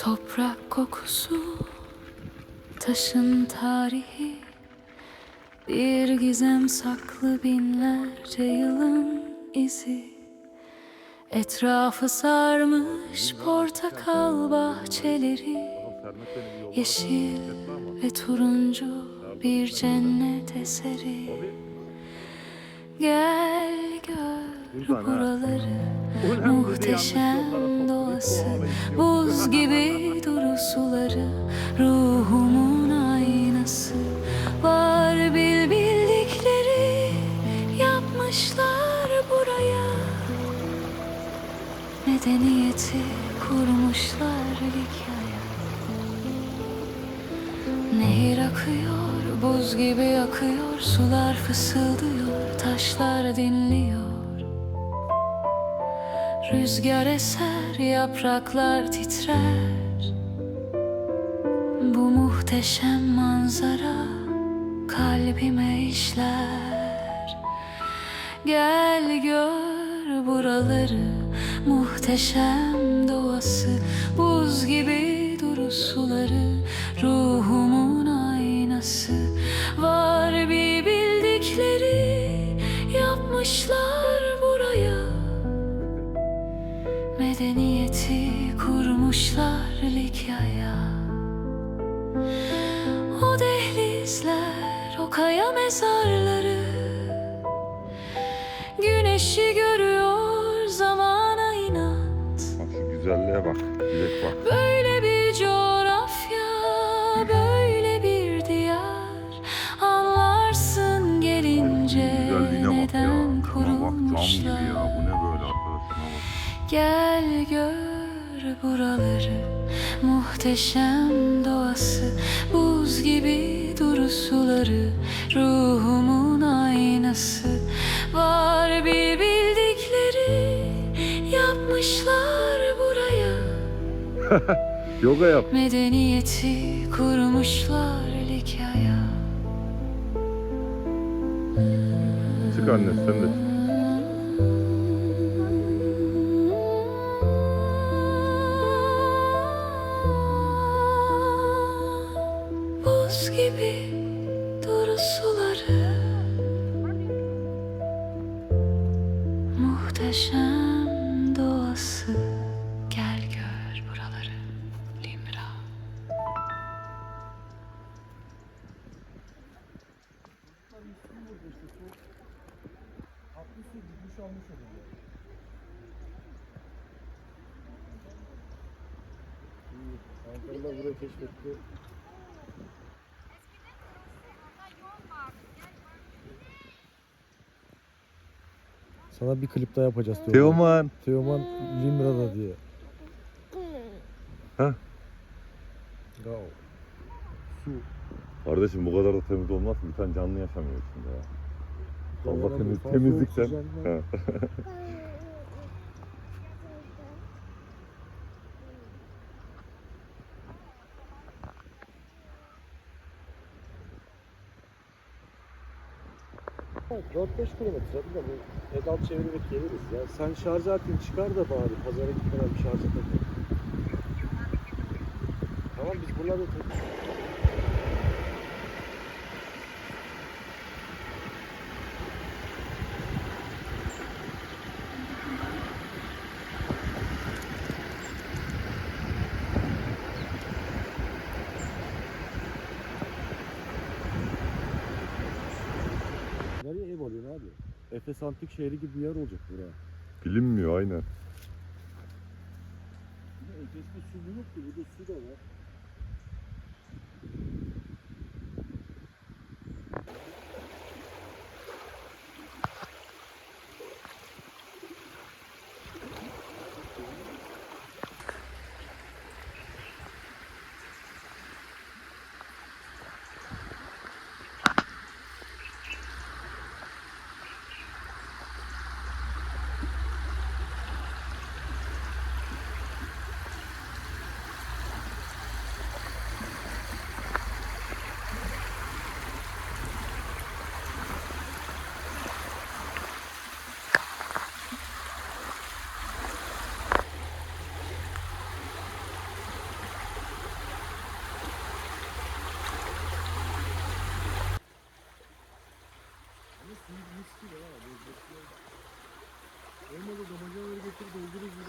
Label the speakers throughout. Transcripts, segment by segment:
Speaker 1: Toprak kokusu, taşın tarihi Bir gizem saklı binlerce yılın izi. Etrafı sarmış portakal bahçeleri Yeşil ve turuncu bir cennet eseri. Gel gör buraları Muhteşem doğası Buz gibi duru suları Ruhumun aynası. Var bil bildikleri Yapmışlar buraya. Medeniyeti kurmuşlar hikaye. Nehir akıyor, buz gibi akıyor Sular fısıldıyor, taşlar dinliyor Rüzgar eser, yapraklar titrer. Bu muhteşem manzara kalbime işler. Gel gör buraları Muhteşem doğası. Buz gibi duru suları Ruhumun aynası. Var mezarları Güneşi görüyor zamana inat
Speaker 2: Bak şu güzelliğe bak. Dilek bak.
Speaker 1: Böyle bir coğrafya, böyle bir diyar Anlarsın gelince
Speaker 2: Güzelliğine bak ya.
Speaker 1: neden kurulmuşlar. Gel gör buraları Muhteşem doğası Buz gibi duru suları Ruhumun aynası Var bir bildikleri Yapmışlar buraya
Speaker 2: Yoga yap.
Speaker 1: Medeniyeti kurmuşlar Likya'ya
Speaker 2: Çık anne sen de çık.
Speaker 1: Gibi duru suları. Muhteşem doğası. Gel gör buraları Limra.
Speaker 3: Ankara'da burayı keşfetti. Sana bir klip daha yapacağız Teoman.
Speaker 2: Teoman.
Speaker 3: Teoman Limra'da diye.
Speaker 2: Ha?
Speaker 3: Go. Su.
Speaker 2: Kardeşim bu kadar da temiz olmaz. Bir tane canlı yaşamıyor içinde ya. Allah temiz, temizlikten.
Speaker 3: oksijen var.
Speaker 2: Ha.
Speaker 3: Evet, 4-5 kilometre de bu pedal çevirerek geliriz ya. Sen şarj aletini çıkar da bari pazara gitmeden bir şarja takıl. Tamam biz buralarda tak- Efes Antik Şehri gibi bir yer olacak buraya.
Speaker 2: Bilinmiyor aynen.
Speaker 3: Efes'te su yok ki burada su da var.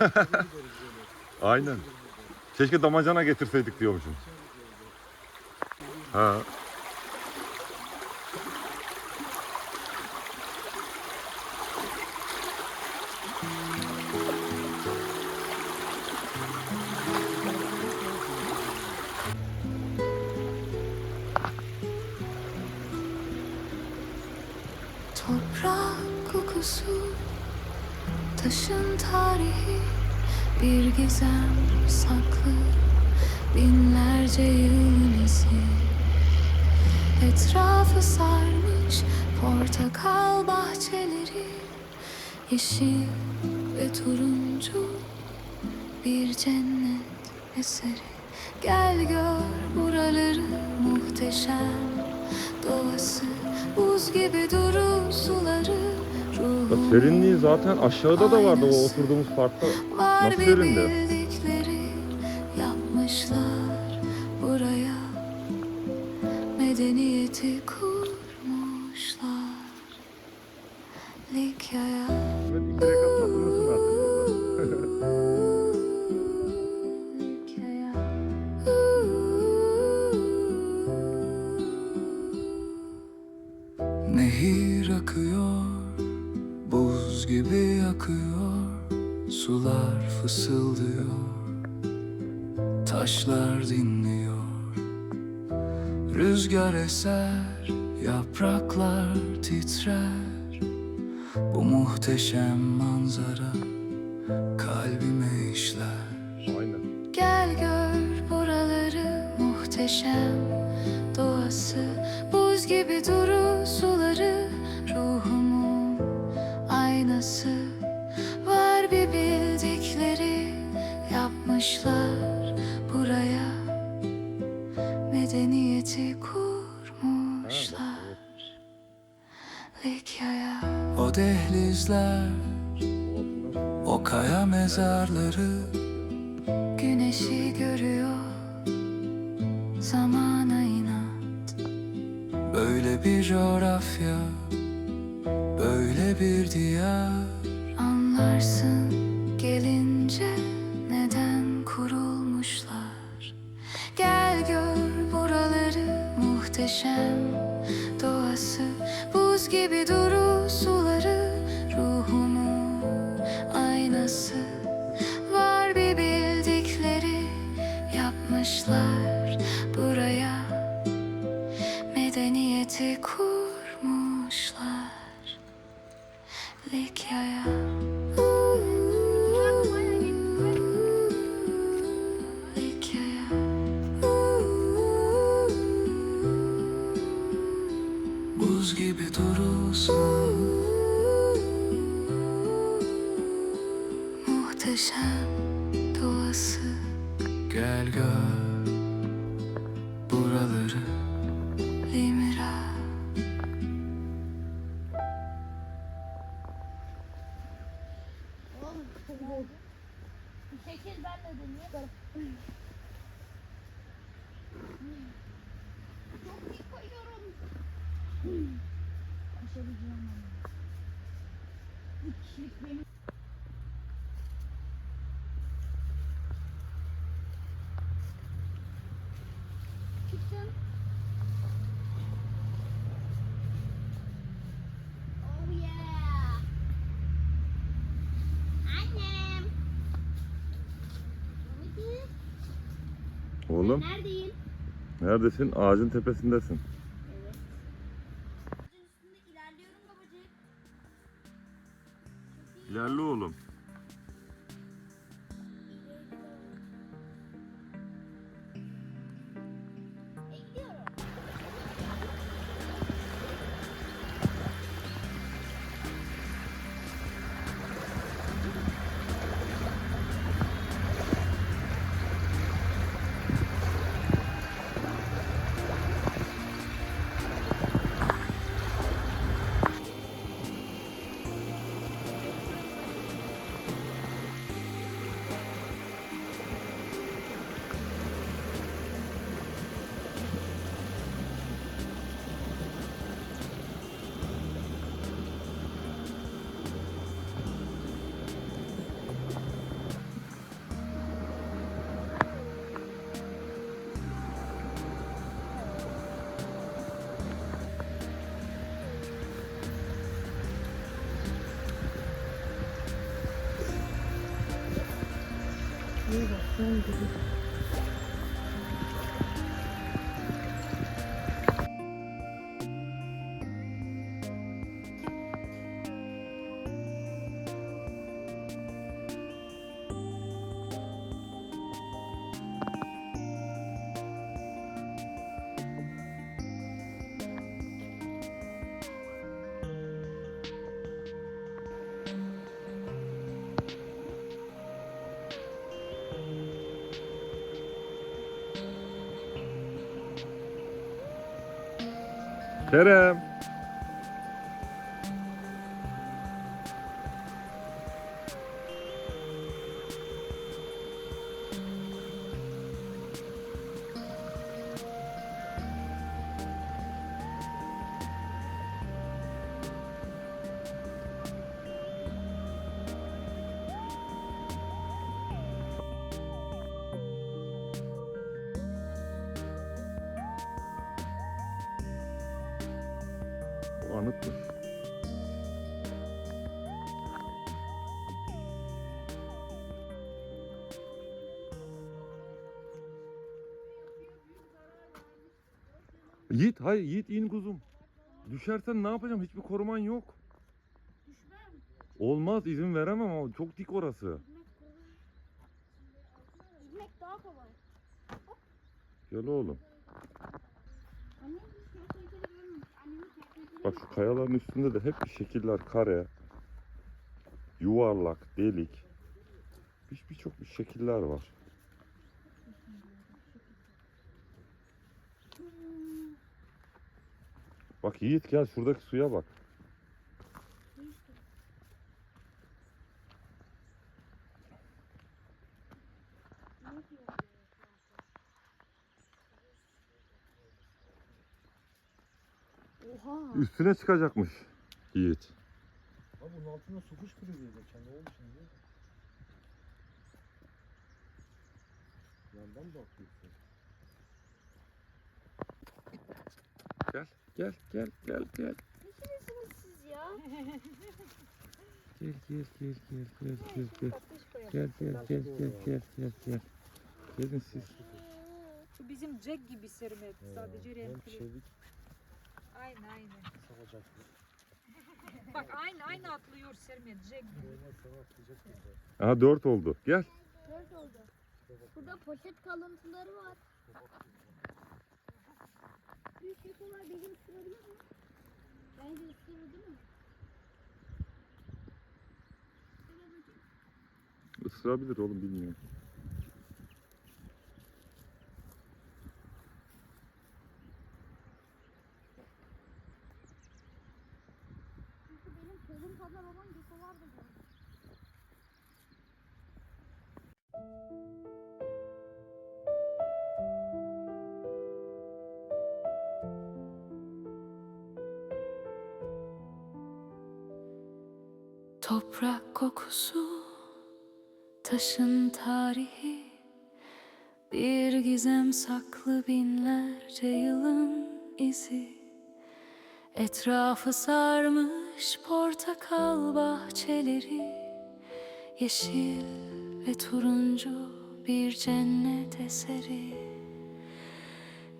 Speaker 2: Aynen. Keşke damacana getirseydik diyormuşum. Ha.
Speaker 1: Taşın tarihi Bir gizem saklı Binlerce yıl izi. Etrafı sarmış Portakal bahçeleri Yeşil ve turuncu Bir cennet eseri. Gel gör buraları muhteşem Doğası buz gibi duru suları
Speaker 2: Ya serinliği zaten aşağıda da vardı o oturduğumuz parkta. Nasıl
Speaker 1: bir
Speaker 4: yapraklar titrer. Bu muhteşem manzara kalbime işler.
Speaker 2: Aynen.
Speaker 1: Gel gör buraları muhteşem Doğası buz gibi duru suları Ruhumun aynası Var bir bildikleri yapmışlar
Speaker 4: dehlizler, o kaya mezarları.
Speaker 1: Güneşi görüyor Zamana inat.
Speaker 4: Böyle bir coğrafya, böyle bir diyar.
Speaker 1: Anlarsın gelince neden kurulmuşlar. Gel gör buraları muhteşem Gibi
Speaker 4: durursun.
Speaker 1: Muhteşem
Speaker 2: Oğlum
Speaker 5: Neredeyim?
Speaker 2: neredesin? Ağacın tepesindesin.
Speaker 5: 10が
Speaker 2: 3で
Speaker 5: す。
Speaker 2: Kerem. Yiğit hayır Yiğit in kuzum. Düşersen ne yapacağım? Hiçbir koruman yok.
Speaker 5: Düşmem.
Speaker 2: Olmaz izin veremem ama çok dik orası.
Speaker 5: Gitmek daha kolay.
Speaker 2: Gel oğlum.
Speaker 5: Annem kertenkele
Speaker 2: Bak şu kayaların üstünde de hep şekiller kare, yuvarlak, delik. Bir birçok bir şekiller var. Bak Yiğit gel şuradaki suya bak.
Speaker 5: Oha.
Speaker 2: Üstüne çıkacakmış Yiğit.
Speaker 3: Ha bunun altında su fışkırıyor diye geçen. Ne oldu şimdi? Yandan bakıyorsun?
Speaker 2: Gel gel gel gel gel.
Speaker 5: Nesiniz siz ya?
Speaker 2: Gel gel gel gel gel gel gel. Gel gel gel gel gel gel gel. Gelin siz.
Speaker 6: Bu bizim Jack gibi Sermet. Sadece renkli.
Speaker 3: çevik
Speaker 6: Aynı aynı.
Speaker 3: savacaklı.
Speaker 6: Bak aynı aynı atlıyor Sermet Jack gibi.
Speaker 2: Aha dört oldu. Gel.
Speaker 5: Dört oldu. Burada poşet kalıntıları var. Büyük kekolar beni ısırabilir mi? Bence ısırır değil mi?
Speaker 2: Isırabilir oğlum bilmiyorum.
Speaker 5: Çünkü benim kolum kadar olan kekolar da var.
Speaker 1: Toprak kokusu, taşın tarihi. Bir gizem saklı binlerce yılın izi. Etrafı sarmış portakal bahçeleri. Yeşil ve turuncu bir cennet eseri.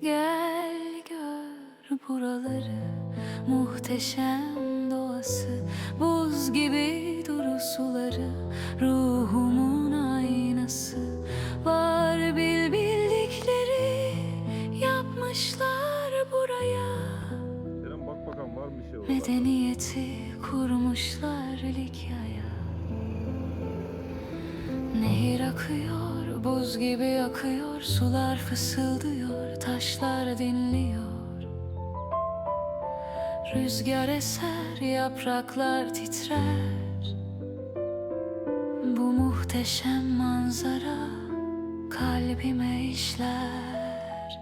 Speaker 1: Gel gör buraları Muhteşem doğası Buz gibi duru suları Ruhumun aynası. Var bil bildikleri Yapmışlar buraya.
Speaker 2: Kerem bak bakalım var mı bir şey orada?
Speaker 1: Medeniyeti kurmuşlar Likya'ya. Nehir akıyor, buz gibi akıyor Sular fısıldıyor, taşlar dinliyor Rüzgar eser, yapraklar titrer. Bu muhteşem manzara kalbime işler.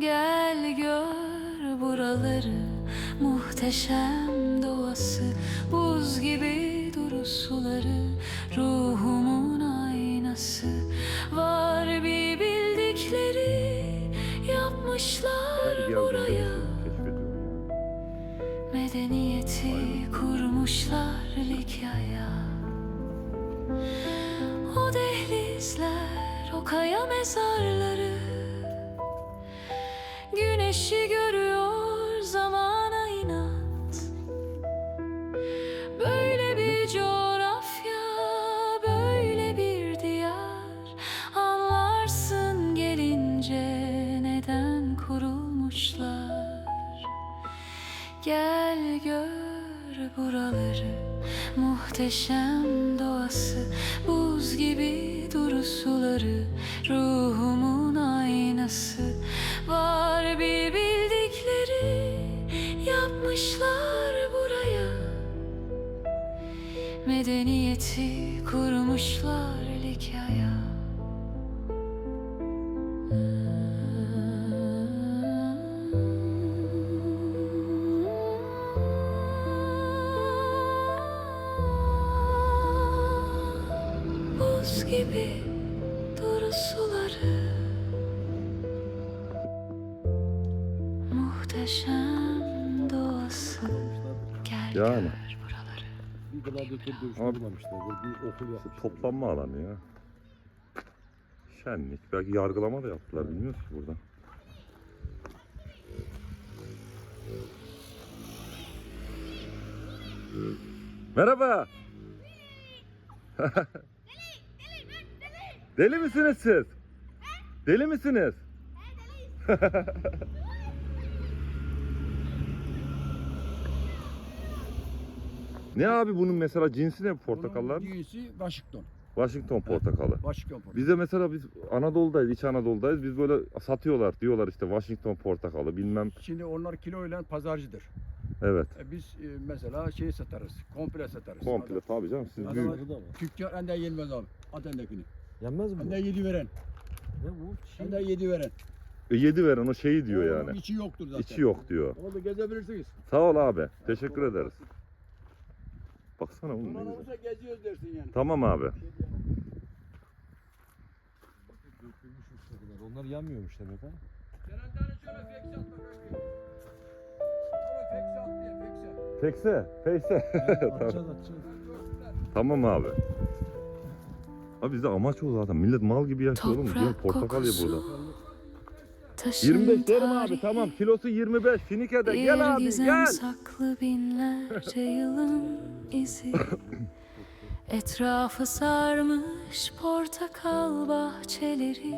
Speaker 1: Gel gör buraları Muhteşem doğası. Buz gibi duru suları Ruhumun Medeniyeti kurmuşlar Likya'ya. O dehliz denizler o kaya mezarları Güneşi görüyor Muhteşem doğası Buz gibi duru suları Ruhumun aynası. Var bir bildikleri Yapmışlar buraya. Medeniyeti kurmuşlar
Speaker 3: Bulmamışlar. Böyle bir okul yapmışlar.
Speaker 2: Toplanma alanı ya. Şenlik. Belki yargılama da yaptılar bilmiyoruz ki burada. Merhaba. Deli misiniz siz? Deli misiniz? ne abi bunun mesela cinsi ne bu portakallar?
Speaker 7: Bunun cinsi Washington.
Speaker 2: Washington portakalı.
Speaker 7: Washington portakalı.
Speaker 2: Bize mesela biz Anadolu'dayız, İç Anadolu'dayız. Biz böyle satıyorlar diyorlar işte Washington portakalı bilmem.
Speaker 7: Şimdi onlar kiloyla pazarcıdır.
Speaker 2: Evet.
Speaker 7: E biz e, mesela şey satarız. Komple satarız.
Speaker 2: Komple tabii canım siz
Speaker 7: Adam-
Speaker 2: büyük.
Speaker 7: Tüccar ende yenmez abi. At endekini.
Speaker 3: Yenmez mi?
Speaker 7: Ende yedi veren.
Speaker 3: Ne bu? Şey,
Speaker 7: Ende yedi veren.
Speaker 2: E, yedi veren o şeyi diyor
Speaker 7: Onun
Speaker 2: yani.
Speaker 7: içi yoktur zaten.
Speaker 2: İçi yok diyor.
Speaker 7: Orada gezebilirsiniz.
Speaker 2: Sağ ol abi. Teşekkür ederiz. Baksana oğlum ne güzel.
Speaker 7: olursa geziyoruz dersin yani.
Speaker 2: Tamam abi.
Speaker 3: Dökülmüş uçlarlar. Onlar yanmıyormuş demek ha.
Speaker 7: Sen tane şöyle feks at bakayım. Sonra feks at diye feks at.
Speaker 2: Tekse, feyse.
Speaker 3: Atacağız atacağız.
Speaker 2: tamam abi. Abi bizde amaç o zaten. Millet mal gibi yaşıyor oğlum. Diyorum
Speaker 1: Toprak
Speaker 2: portakal ye burada.
Speaker 1: Taşın
Speaker 2: 25 derim abi tamam. Kilosu 25. Finike'de. Gel abi gel.
Speaker 1: saklı binlerce yılın izi Etrafı sarmış portakal bahçeleri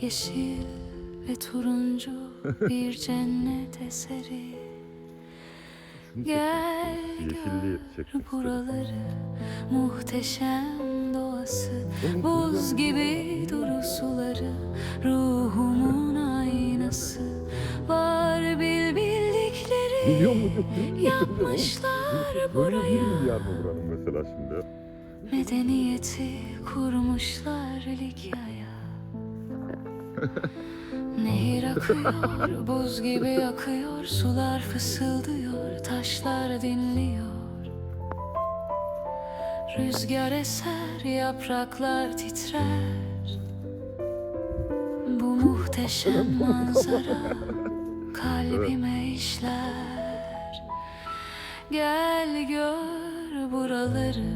Speaker 1: Yeşil ve turuncu bir cennet eseri Gel gör buraları Muhteşem doğası Buz gibi duru suları Ruhumun aynası. Var bil bildikleri? Yapmışlar buraya.
Speaker 2: mesela şimdi?
Speaker 1: Medeniyeti kurmuşlar Likya'ya. Nehir akıyor, buz gibi akıyor Sular fısıldıyor, taşlar dinliyor Rüzgar eser, yapraklar titrer. Bu muhteşem manzara kalbime işler. Gel gör buraları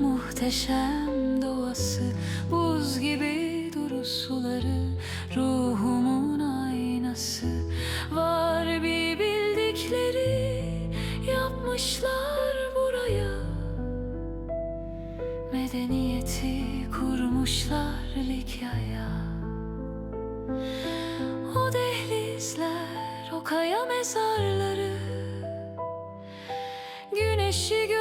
Speaker 1: Muhteşem doğası. Buz gibi duru suları Ruhumun aynası. Var bir bildikleri Yapmışlar Medeniyeti kurmuşlar Likya'ya. O dehlizler, o kaya mezarları. Güneşi görüyor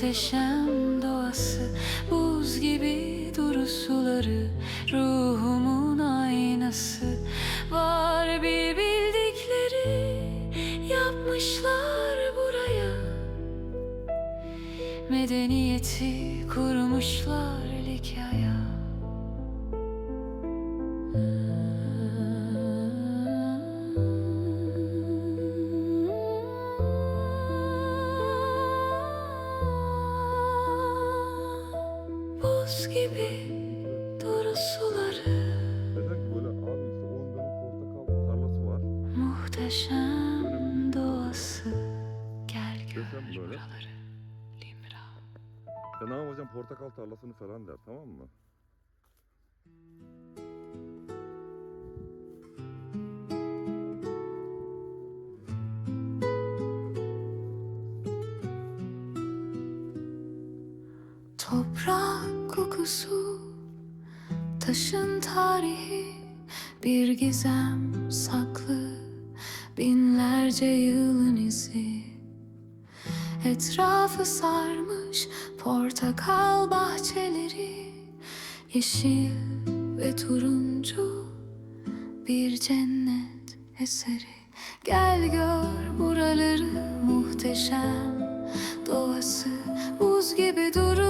Speaker 1: Muhteşem doğası Buz gibi duru suları Ruhumun aynası. Var bir bildikleri Yapmışlar buraya. Medeniyeti kurmuşlar Likya'ya Toprak kokusu Taşın tarihi Bir gizem saklı Binlerce yılın izi. Etrafı sarmış Portakal bahçeleri Yeşil ve turuncu Bir cennet eseri. Gel gör buraları muhteşem Doğası buz gibi duru